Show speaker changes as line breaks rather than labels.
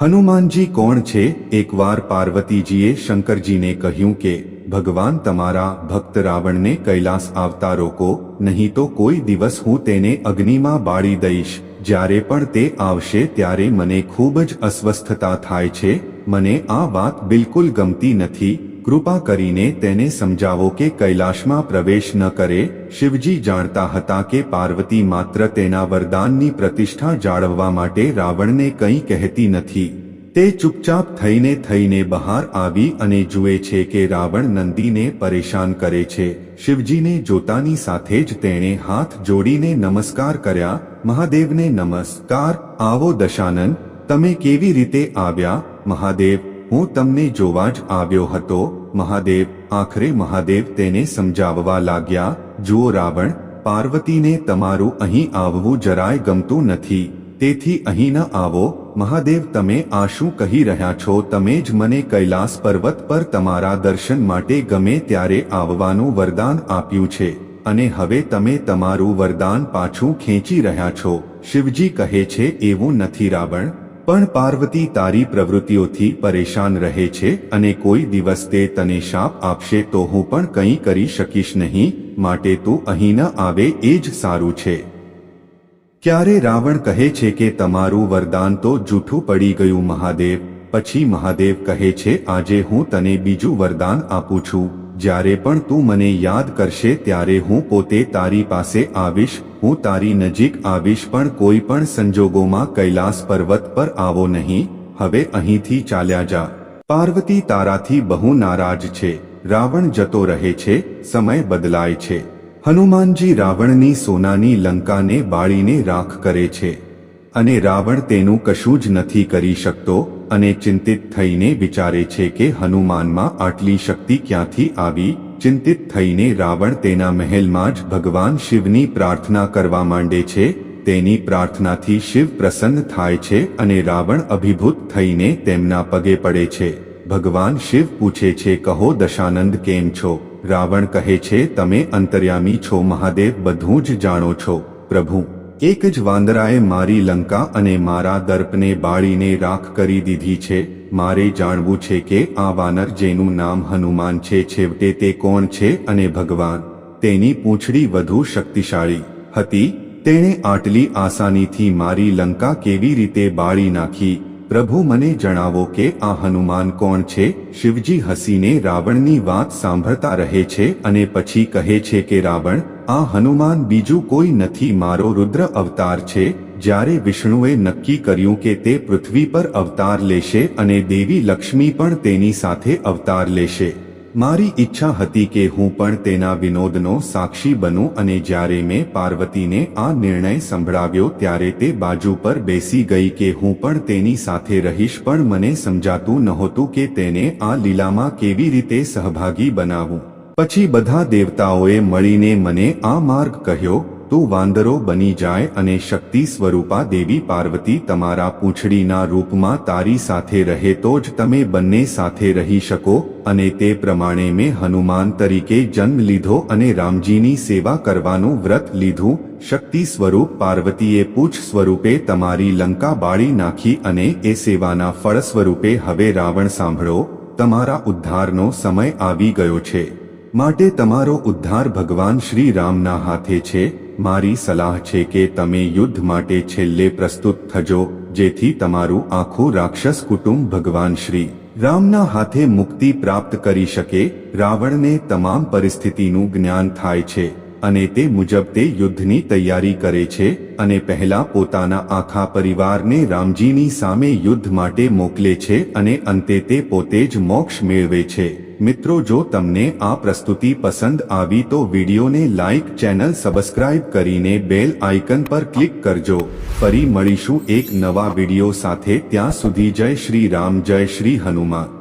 હનુમાનજી કોણ છે? એકવાર પાર્વતીજીએ શંકરજીને કહ્યું કે, ભગવાન તમારા ભક્ત રાવણને કૈલાસ આવતા રોકો, નહીં તો કોઈ દિવસ હું તેને અગ્નિમાં બાળી દઈશ. જ્યારે પણ તે આવશે ત્યારે મને ખૂબ જ અસ્વસ્થતા થાય છે. મને આ વાત બિલકુલ ગમતી નથી. કૃપા કરીને તેને સમજાવો કે કૈલાશમાં પ્રવેશ ન કરે. શિવજી જાણતા હતા કે પાર્વતી માત્ર તેના વરદાનની પ્રતિષ્ઠા જાળવવા માટે રાવણને કંઈ કહેતી નથી. તે ચૂપચાપ થઈને થઈને બહાર આવી અને જુએ છે કે રાવણ નંદીને પરેશાન કરે છે. શિવજીને જોતાની સાથે જ તેણે હાથ જોડીને નમસ્કાર કર્યા, મહાદેવને નમસ્કાર, આવો દશાનન, તમે કેવી રીતે આવ્યા, મહાદેવ? હું તમને જોવા જ આવ્યો હતો, મહાદેવ. આખરે મહાદેવ તેને સમજાવવા લાગ્યા, જુઓ રાવણ, પાર્વતીને તમારું અહીં આવવું જરાય ગમતું નથી. તેથી અહીં ન આવો. મહાદેવ, તમે આ શું કહી રહ્યા છો? તમે જ મને કૈલાસ પર્વત પર તમારા દર્શન માટે ગમે ત્યારે આવવાનું વરદાન આપ્યું છે. અને હવે તમે તમારું વરદાન પાછું ખેંચી રહ્યા છો. શિવજી કહે છે, એવું નથી રાવણ. પણ પાર્વતી તારી પ્રવૃત્તિઓથી પરેશાન રહે છે અને કોઈ દિવસ તે તને શાપ આપશે તો હું પણ કંઈ કરી શકીશ નહીં, માટે તું અહીં ન આવે એ જ સારું છે. ક્યારે રાવણ કહે છે કે તમારું વરદાન તો જૂઠું પડી ગયું મહાદેવ, પછી મહાદેવ કહે છે, આજે હું તને બીજું વરદાન આપું છું. જ્યારે પણ તું મને યાદ કરશે ત્યારે હું પોતે તારી પાસે આવીશ, હું તારી નજીક આવીશ પણ કોઈ પણ સંજોગોમાં કૈલાસ પર્વત પર આવો નહીં, હવે અહીંથી ચાલ્યા જા. પાર્વતી તારાથી બહુ નારાજ છે, રાવણ જતો રહે છે, સમય બદલાય છે. હનુમાનજી રાવણની સોનાની લંકાને બાળીને રાખ કરે છે. અને રાવણ તેનું કશું જ નથી કરી શકતો અને ચિંતિત થઈને વિચારે છે કે હનુમાનમાં આટલી શક્તિ ક્યાંથી આવી? ચિંતિત થઈને રાવણ તેના મહેલમાં જ ભગવાન શિવની પ્રાર્થના કરવા માંડે છે. તેની પ્રાર્થનાથી શિવ પ્રસન્ન થાય છે અને રાવણ અભિભૂત થઈને તેમના પગે પડે છે. ભગવાન શિવ પૂછે છે, કહો દશાનંદ, કેમ છો? રાવણ કહે છે, તમે અંતર્યામી છો, મહાદેવ, બધું જ જાણો છો. પ્રભુ એક જ વાંદરાએ મારી લંકા અને મારા દર્પને બાળીને રાખ કરી દીધી છે. મારે જાણવું છે કે આ વાનર જેનું નામ હનુમાન છે. છેવટે તે કોણ છે અને ભગવાન? તેની પૂંછડી વધુ શક્તિશાળી હતી. તેણે આટલી આસાનીથી મારી લંકા કેવી રીતે બાળી નાખી? પ્રભુ મને જણાવો કે આ હનુમાન કોણ છે? શિવજી હસીને રાવણની વાત સાંભળતા રહે છે અને પછી કહે છે કે રાવણ આ હનુમાન બીજું કોઈ નથી, મારો રુદ્ર અવતાર છે. જ્યારે વિષ્ણુએ નક્કી કર્યું કે તે પૃથ્વી પર અવતાર લેશે અને દેવી લક્ષ્મી પણ તેની સાથે અવતાર લેશે. મારી ઈચ્છા હતી કે હું પણ તેના વિનોદનો સાક્ષી બનું અને જ્યારે મેં પાર્વતીને આ નિર્ણય સંભળાવ્યો ત્યારે તે બાજુ પર બેસી ગઈ કે હું પણ તેની સાથે રહીશ, પણ મને સમજાતું નહોતું કે તેને આ લીલામાં કેવી રીતે સહભાગી બનાવું. પછી બધા દેવતાઓએ મળીને મને આ માર્ગ કહ્યો, તું વાંદરો બની જાય અને શક્તિ સ્વરૂપા દેવી પાર્વતી તમારા પૂંછડીના રૂપમાં તારી સાથે રહે તો જ તમે બંને સાથે રહી શકો, અને તે પ્રમાણે મેં હનુમાન તરીકે જન્મ લીધો અને રામજીની સેવા કરવાનું વ્રત લીધું. શક્તિ સ્વરૂપ પાર્વતીએ પૂછ સ્વરૂપે તમારી લંકા બાળી નાખી અને એ સેવાના ફળ સ્વરૂપે હવે રાવણ સાંભળો. તમારા ઉદ્ધારનો સમય આવી ગયો છે. માટે તમારો ઉદ્ધાર ભગવાન શ્રી રામના હાથે છે. મારી સલાહ છે કે તમે યુદ્ધ માટે છેલ્લે પ્રસ્તુત થજો, જેથી તમારું આખું રાક્ષસ કુટુંબ ભગવાન શ્રી રામના હાથે મુક્તિ પ્રાપ્ત કરી શકે. રાવણને તમામ પરિસ્થિતિનું જ્ઞાન થાય છે, અને તે મુજબ તે યુદ્ધની તૈયારી કરે છે, અને પહેલા પોતાના આખા પરિવારને રામજીની સામે યુદ્ધ માટે મોકલે છે, અને અંતે તે પોતે જ મોક્ષ મેળવે છે. મિત્રો, જો તમને આ પ્રસ્તુતિ પસંદ આવી, તો વિડીયોને લાઇક ચેનલ સબસ્ક્રાઇબ કરીને બેલ આઇકન પર ક્લિક કરજો. ફરી મળીશું એક નવા વીડિયો સાથે. ત્યાં સુધી જય શ્રી રામ, જય શ્રી હનુમાન.